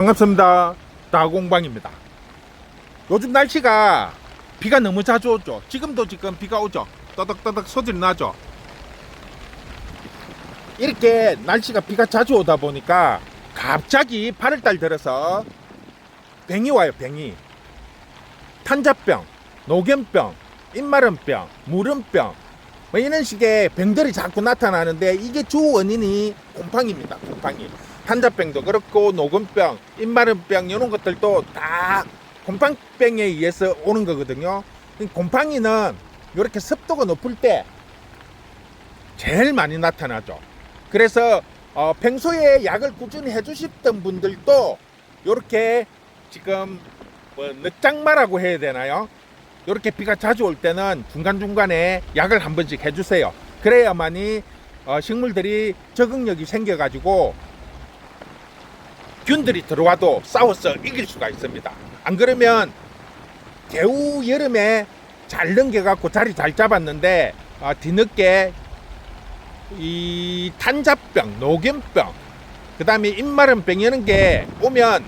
반갑습니다. 다공방입니다. 요즘 날씨가 비가 너무 자주 오죠. 지금도 지금 비가 오죠. 떠덕떠덕 소리 나죠. 이렇게 날씨가 비가 자주 오다 보니까 갑자기 8월달 들어서 병이 와요. 병이 탄자병, 노견병, 입마름병, 무름병 뭐 이런 식의 병들이 자꾸 나타나는데 이게 주 원인이 곰팡이입니다. 곰팡이. 탄자병도 그렇고 노곤병, 입마름병 이런 것들도 다 곰팡병에 의해서 오는 거거든요. 곰팡이는 이렇게 습도가 높을 때 제일 많이 나타나죠. 그래서 어, 평소에 약을 꾸준히 해주셨던 분들도 이렇게 지금 뭐 늦장마라고 해야 되나요? 이렇게 비가 자주 올 때는 중간중간에 약을 한 번씩 해주세요. 그래야만이 어, 식물들이 적응력이 생겨가지고 균들이 들어와도 싸워서 이길 수가 있습니다. 안 그러면 겨우 여름에 잘 넘겨갖고 자리 잘 잡았는데 어, 뒤늦게 이 탄자병, 노견병, 그 다음에 입마름병 이런 게 오면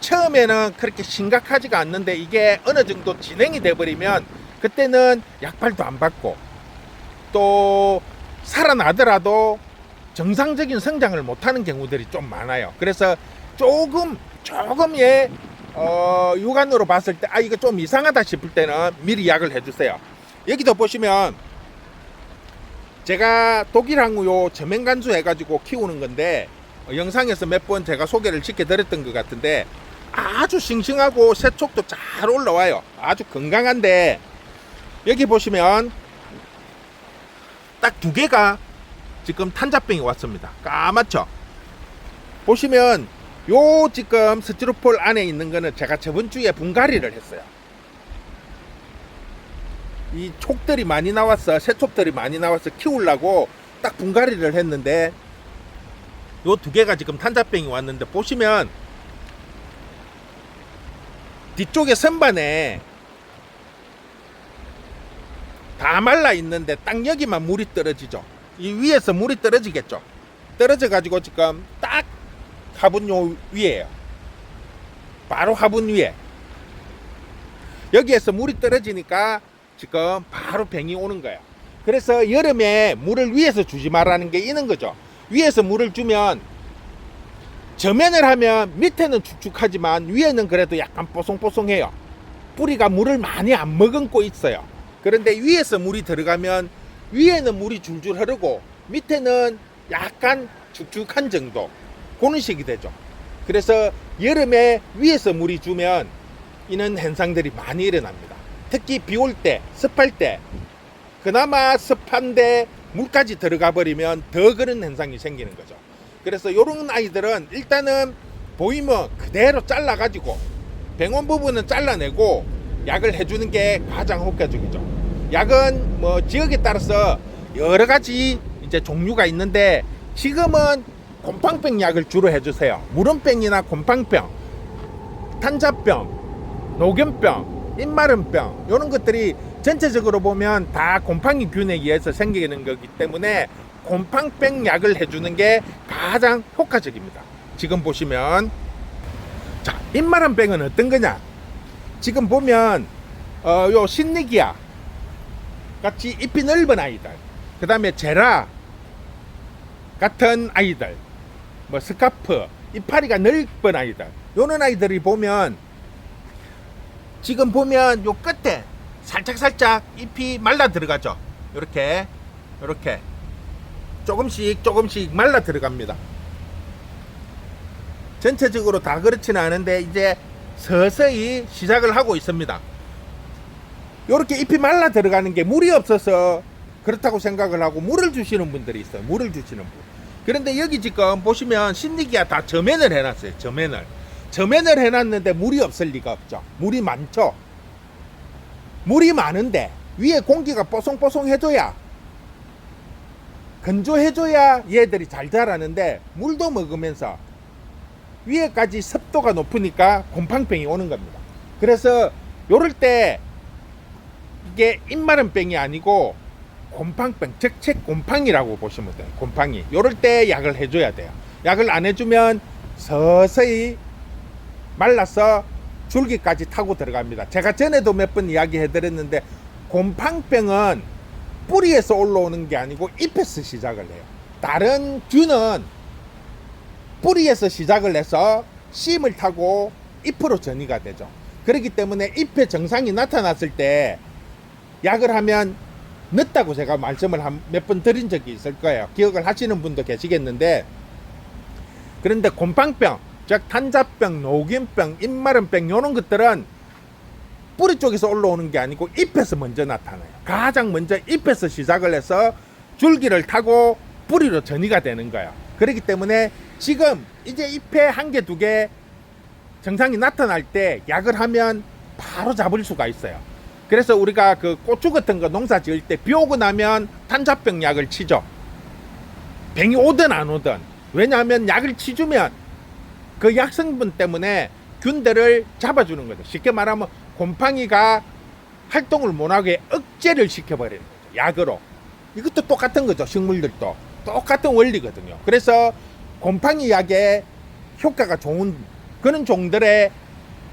처음에는 그렇게 심각하지가 않는데 이게 어느 정도 진행이 돼버리면 그때는 약발도 안 받고 또 살아나더라도 정상적인 성장을 못하는 경우들이 좀 많아요. 그래서 조금 조금의 어, 육안으로 봤을 때 아 이거 좀 이상하다 싶을 때는 미리 약을 해주세요. 여기도 보시면 제가 독일 항우요 저맹간수 해가지고 키우는 건데 어, 영상에서 몇 번 제가 소개를 시켜드렸던 것 같은데 아주 싱싱하고 세촉도 잘 올라와요. 아주 건강한데 여기 보시면 딱 두 개가 지금 탄자병이 왔습니다. 까맣죠? 보시면 요 지금 스티로폴 안에 있는 거는 제가 저번 주에 분갈이를 했어요. 이 촉들이 많이 나왔어, 새촉들이 많이 나와서 키우려고 딱 분갈이를 했는데 요 두 개가 지금 탄자병이 왔는데 보시면 뒤쪽에 선반에 다 말라 있는데 딱 여기만 물이 떨어지죠. 이 위에서 물이 떨어지겠죠. 떨어져 가지고 지금 딱 화분 요 위에요. 바로 화분 위에. 여기에서 물이 떨어지니까 지금 바로 병이 오는 거예요. 그래서 여름에 물을 위에서 주지 말라는 게 있는 거죠. 위에서 물을 주면 저면을 하면 밑에는 축축하지만 위에는 그래도 약간 뽀송뽀송해요. 뿌리가 물을 많이 안 머금고 있어요. 그런데 위에서 물이 들어가면 위에는 물이 줄줄 흐르고 밑에는 약간 축축한 정도. 그런 식이 되죠. 그래서 여름에 위에서 물이 주면 이런 현상들이 많이 일어납니다. 특히 비 올 때, 습할 때, 그나마 습한데 물까지 들어가 버리면 더 그런 현상이 생기는 거죠. 그래서 이런 아이들은 일단은 보이면 그대로 잘라가지고 병원 부분은 잘라내고 약을 해주는 게 가장 효과적이죠. 약은 뭐 지역에 따라서 여러 가지 이제 종류가 있는데 지금은 곰팡병 약을 주로 해주세요. 무름병이나 곰팡병, 탄자병, 노견병, 입마름병 이런 것들이 전체적으로 보면 다 곰팡이 균에 의해서 생기는 거기 때문에 곰팡병 약을 해주는 게 가장 효과적입니다. 지금 보시면 자 입마름병은 어떤 거냐? 지금 보면 어, 요 신니기야 같이 잎이 넓은 아이들, 그 다음에 제라 같은 아이들, 뭐 스카프 이파리가 넓은 아이들, 요런 아이들이 보면 지금 보면 요 끝에 살짝 살짝 잎이 말라 들어가죠. 이렇게 이렇게 조금씩 조금씩 말라 들어갑니다. 전체적으로 다 그렇지는 않은데 이제 서서히 시작을 하고 있습니다. 이렇게 잎이 말라 들어가는 게 물이 없어서 그렇다고 생각을 하고 물을 주시는 분들이 있어요. 물을 주시는 분. 그런데 여기 지금 보시면 신리기야 다 저면을 해놨어요. 저면을. 저면을 해놨는데 물이 없을 리가 없죠. 물이 많죠. 물이 많은데 위에 공기가 뽀송뽀송해줘야 건조해줘야 얘들이 잘 자라는데 물도 먹으면서 위에까지 습도가 높으니까 곰팡병이 오는 겁니다. 그래서 요럴 때 이게 입마름병이 아니고 곰팡병, 적책 곰팡이라고 보시면 돼요. 곰팡이. 요럴 때 약을 해줘야 돼요. 약을 안 해주면 서서히 말라서 줄기까지 타고 들어갑니다. 제가 전에도 몇 번 이야기해 드렸는데 곰팡병은 뿌리에서 올라오는 게 아니고 잎에서 시작을 해요. 다른 균은 뿌리에서 시작을 해서 씨임을 타고 잎으로 전이가 되죠. 그렇기 때문에 잎에 증상이 나타났을 때 약을 하면 늦다고 제가 말씀을 몇번 드린 적이 있을 거예요. 기억을 하시는 분도 계시겠는데 그런데 곰팡병, 즉 탄자병, 노균병, 입마름병 이런 것들은 뿌리 쪽에서 올라오는 게 아니고 잎에서 먼저 나타나요. 가장 먼저 잎에서 시작을 해서 줄기를 타고 뿌리로 전이가 되는 거예요. 그렇기 때문에 지금 이제 잎에 한 개, 두개 증상이 나타날 때 약을 하면 바로 잡을 수가 있어요. 그래서 우리가 그 고추 같은 거 농사 지을 때 비 오고 나면 탄자병 약을 치죠. 병이 오든 안 오든. 왜냐하면 약을 치주면 그 약성분 때문에 균들을 잡아주는 거죠. 쉽게 말하면 곰팡이가 활동을 못하게 억제를 시켜버리는 거죠. 약으로. 이것도 똑같은 거죠. 식물들도. 똑같은 원리거든요. 그래서 곰팡이 약에 효과가 좋은 그런 종들의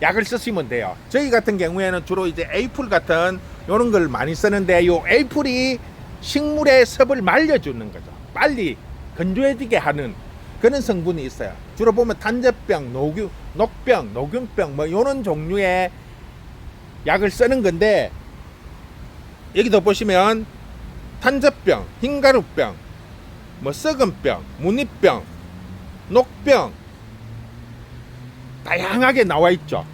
약을 쓰시면 돼요. 저희 같은 경우에는 주로 이제 에이풀 같은 이런 걸 많이 쓰는데 이 에이풀이 식물의 섭을 말려주는 거죠. 빨리 건조해지게 하는 그런 성분이 있어요. 주로 보면 탄저병, 노균, 녹병, 노균병 뭐 이런 종류의 약을 쓰는 건데 여기도 보시면 탄저병, 흰가루병, 뭐 썩은병, 무늬병, 녹병 다양하게 나와 있죠.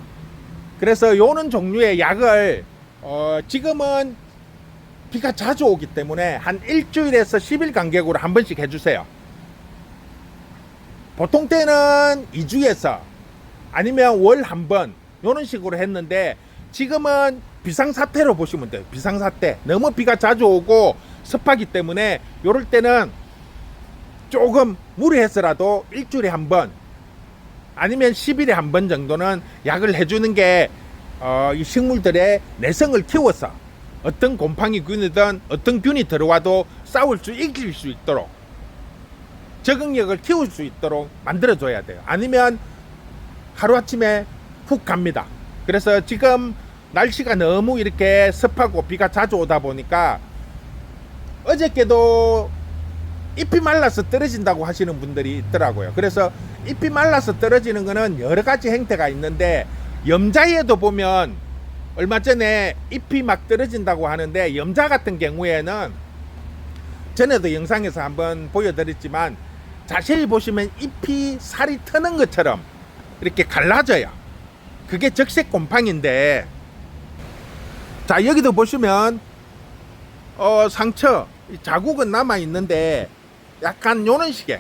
그래서 요런 종류의 약을 어, 지금은 비가 자주 오기 때문에 한 일주일에서 10일 간격으로 한 번씩 해주세요. 보통 때는 2주에서 아니면 월 한 번 요런 식으로 했는데 지금은 비상사태로 보시면 돼요. 비상사태. 너무 비가 자주 오고 습하기 때문에 요럴 때는 조금 무리해서라도 일주일에 한 번 아니면 10일에 한 번 정도는 약을 해주는 게 어, 이 식물들의 내성을 키워서 어떤 곰팡이 균이든 어떤 균이 들어와도 싸울 수 이길 수 있도록 적응력을 키울 수 있도록 만들어줘야 돼요. 아니면 하루아침에 훅 갑니다. 그래서 지금 날씨가 너무 이렇게 습하고 비가 자주 오다 보니까 어저께도 잎이 말라서 떨어진다고 하시는 분들이 있더라고요. 그래서 잎이 말라서 떨어지는 거는 여러 가지 행태가 있는데 염자에도 보면 얼마 전에 잎이 막 떨어진다고 하는데 염자 같은 경우에는 전에도 영상에서 한번 보여드렸지만 자세히 보시면 잎이 살이 트는 것처럼 이렇게 갈라져요. 그게 적색 곰팡인데 자 여기도 보시면 어 상처 이 자국은 남아 있는데 약간 요런 식의.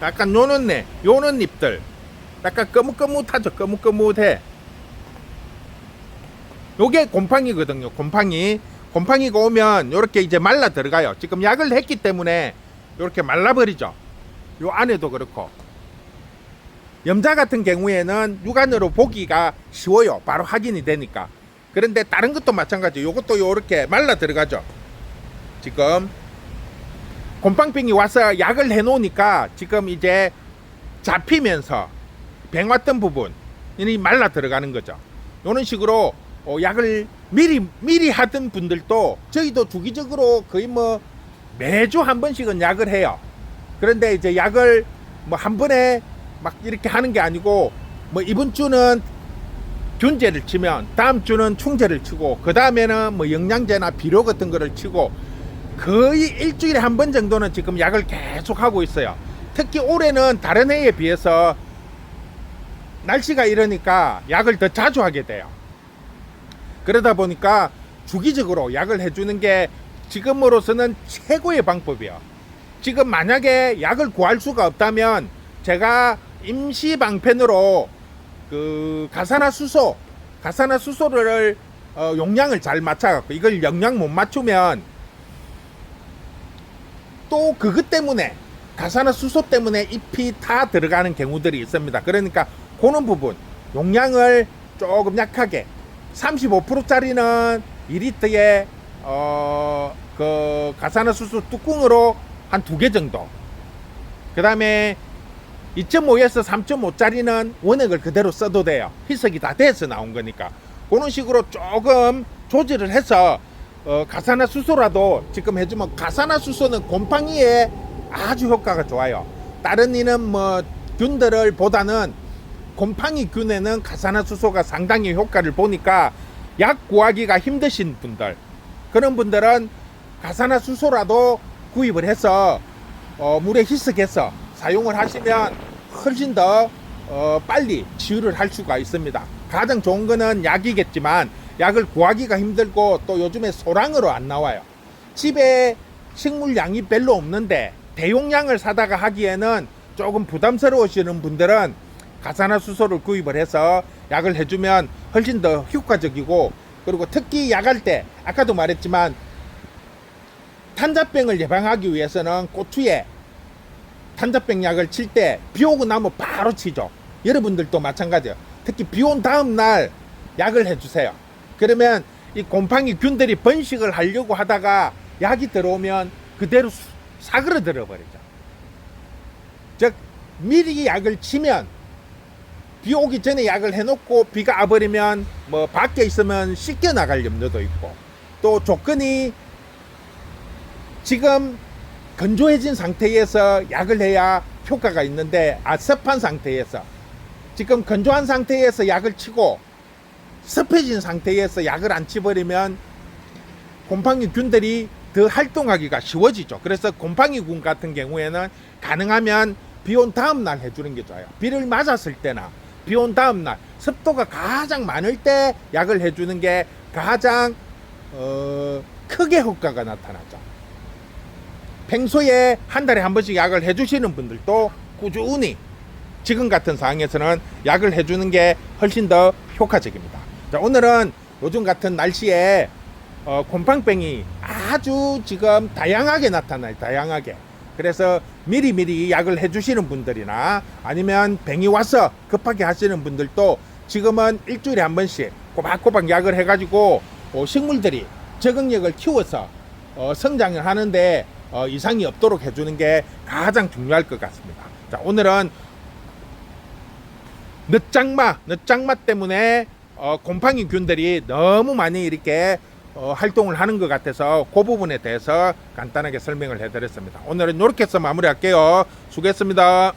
약간 요런 네 요런 잎들. 약간 거뭇거뭇하죠 거뭇거뭇해. 요게 곰팡이거든요 곰팡이. 곰팡이가 오면 요렇게 이제 말라 들어가요. 지금 약을 했기 때문에 요렇게 말라버리죠. 요 안에도 그렇고. 염자 같은 경우에는 육안으로 보기가 쉬워요. 바로 확인이 되니까. 그런데 다른 것도 마찬가지 요것도 요렇게 말라 들어가죠 지금 곰팡병이 와서 약을 해 놓으니까 지금 이제 잡히면서 병 왔던 부분이 말라 들어가는 거죠. 이런 식으로 어, 약을 미리 미리 하던 분들도 저희도 주기적으로 거의 뭐 매주 한 번씩은 약을 해요. 그런데 이제 약을 뭐 한 번에 막 이렇게 하는 게 아니고 뭐 이번 주는 균제를 치면 다음 주는 충제를 치고 그 다음에는 뭐 영양제나 비료 같은 거를 치고 거의 일주일에 한 번 정도는 지금 약을 계속 하고 있어요. 특히 올해는 다른 해에 비해서 날씨가 이러니까 약을 더 자주 하게 돼요. 그러다 보니까 주기적으로 약을 해주는 게 지금으로서는 최고의 방법이에요. 지금 만약에 약을 구할 수가 없다면 제가 임시 방편으로 그 가사나 수소, 가사나 수소를 어, 용량을 잘 맞춰갖고 이걸 영양 못 맞추면 또 그것 때문에 가사나 수소 때문에 잎이 다 들어가는 경우들이 있습니다. 그러니까 그런 부분 용량을 조금 약하게 35%짜리는 2리터에 어 그 가사나 수소 뚜껑으로 한 두 개 정도. 그 다음에 2.5에서 3.5짜리는 원액을 그대로 써도 돼요. 희석이 다 돼서 나온 거니까. 그런 식으로 조금 조절을 해서 어, 가사나수소라도 지금 해주면 가사나수소는 곰팡이에 아주 효과가 좋아요. 다른 이는 뭐 균들을 보다는 곰팡이 균에는 가사나수소가 상당히 효과를 보니까 약 구하기가 힘드신 분들 그런 분들은 가사나수소라도 구입을 해서 어, 물에 희석해서 사용을 하시면 훨씬 더 어, 빨리 치유를 할 수가 있습니다. 가장 좋은 거는 약이겠지만 약을 구하기가 힘들고 또 요즘에 소량으로 안 나와요. 집에 식물량이 별로 없는데 대용량을 사다가 하기에는 조금 부담스러우시는 분들은 가사나수소를 구입을 해서 약을 해주면 훨씬 더 효과적이고 그리고 특히 약할 때 아까도 말했지만 탄자병을 예방하기 위해서는 고추에 탄자병 약을 칠 때 비 오고 나면 바로 치죠. 여러분들도 마찬가지예요. 특히 비 온 다음 날 약을 해주세요. 그러면 이 곰팡이 균들이 번식을 하려고 하다가 약이 들어오면 그대로 수- 사그러들어 버리죠. 즉 미리 약을 치면 비 오기 전에 약을 해놓고 비가 와버리면 뭐 밖에 있으면 씻겨 나갈 염려도 있고 또 조건이 지금 건조해진 상태에서 약을 해야 효과가 있는데 아 습한 상태에서 지금 건조한 상태에서 약을 치고 습해진 상태에서 약을 안 치버리면 곰팡이 균들이 더 활동하기가 쉬워지죠. 그래서 곰팡이 균 같은 경우에는 가능하면 비 온 다음 날 해주는 게 좋아요. 비를 맞았을 때나 비 온 다음 날 습도가 가장 많을 때 약을 해주는 게 가장 어, 크게 효과가 나타나죠. 평소에 한 달에 한 번씩 약을 해주시는 분들도 꾸준히 지금 같은 상황에서는 약을 해주는 게 훨씬 더 효과적입니다. 자, 오늘은 요즘 같은 날씨에 어, 곰팡병이 아주 지금 다양하게 나타나요. 다양하게. 그래서 미리미리 약을 해주시는 분들이나 아니면 병이 와서 급하게 하시는 분들도 지금은 일주일에 한 번씩 꼬박꼬박 약을 해가지고 어, 식물들이 적응력을 키워서 어, 성장을 하는데 어, 이상이 없도록 해주는 게 가장 중요할 것 같습니다. 자, 오늘은 늦장마, 늦장마 때문에 어, 곰팡이 균들이 너무 많이 이렇게 어, 활동을 하는 것 같아서 그 부분에 대해서 간단하게 설명을 해드렸습니다. 오늘은 이렇게 해서 마무리할게요. 수고했습니다.